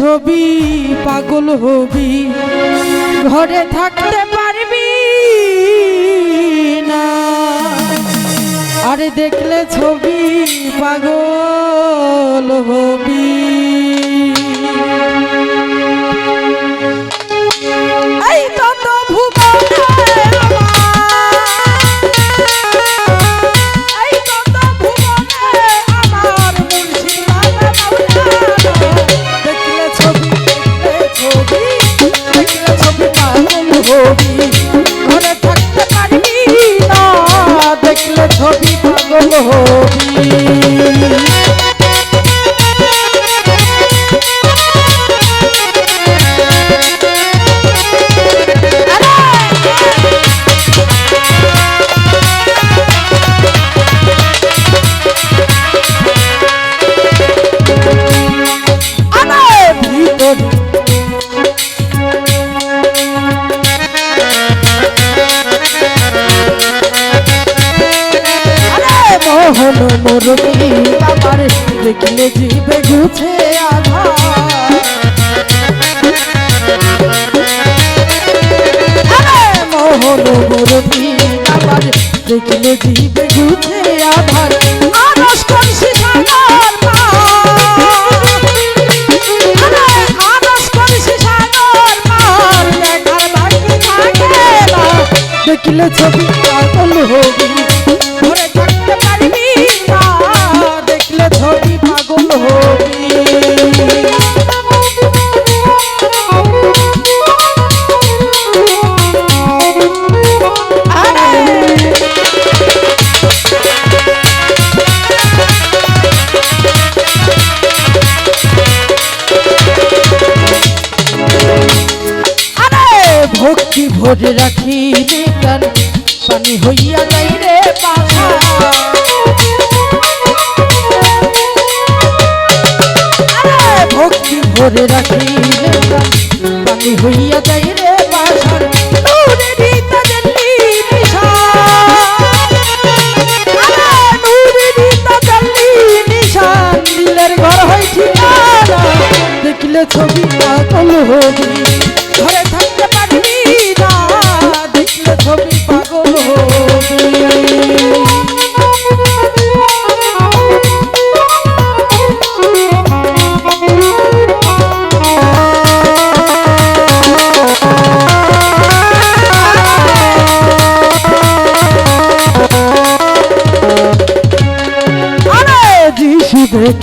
ছবি পাগল হবি। ঘরে থাকতে পারবি না। আরে দেখলে ছবি পাগল হবি। মোহন মুরলি বাবার দেখলে জিবে গুছে আধা মোহন মুরলি বাবার দেখলে জিবে গুছে আধার। আরে আরস করছি সাগর না। দেখলে ছবি পাগল হবি ভরে রাখি প্রাণ পানি হইয়া যাই রে পাখা ভক্তি ভরে রাখি প্রাণ পানি হইয়া যাই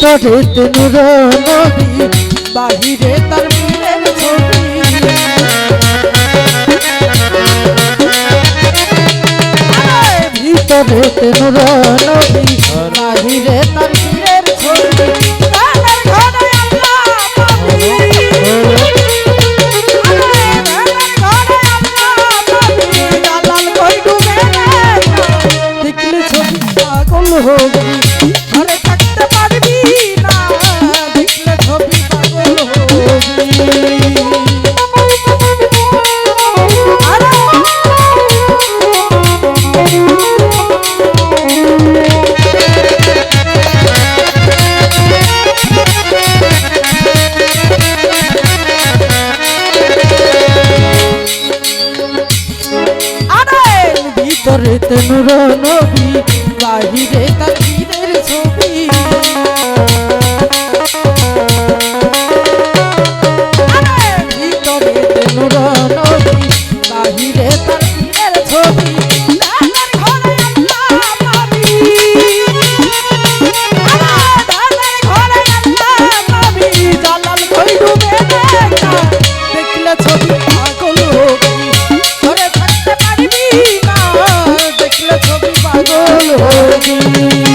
ভিতরে তেনুর নবী বাহিরে তার মীরের ছবি। ভিতরে নবী বাহিরে তার ছবি। নবী বাহিরে পাগল হয়ে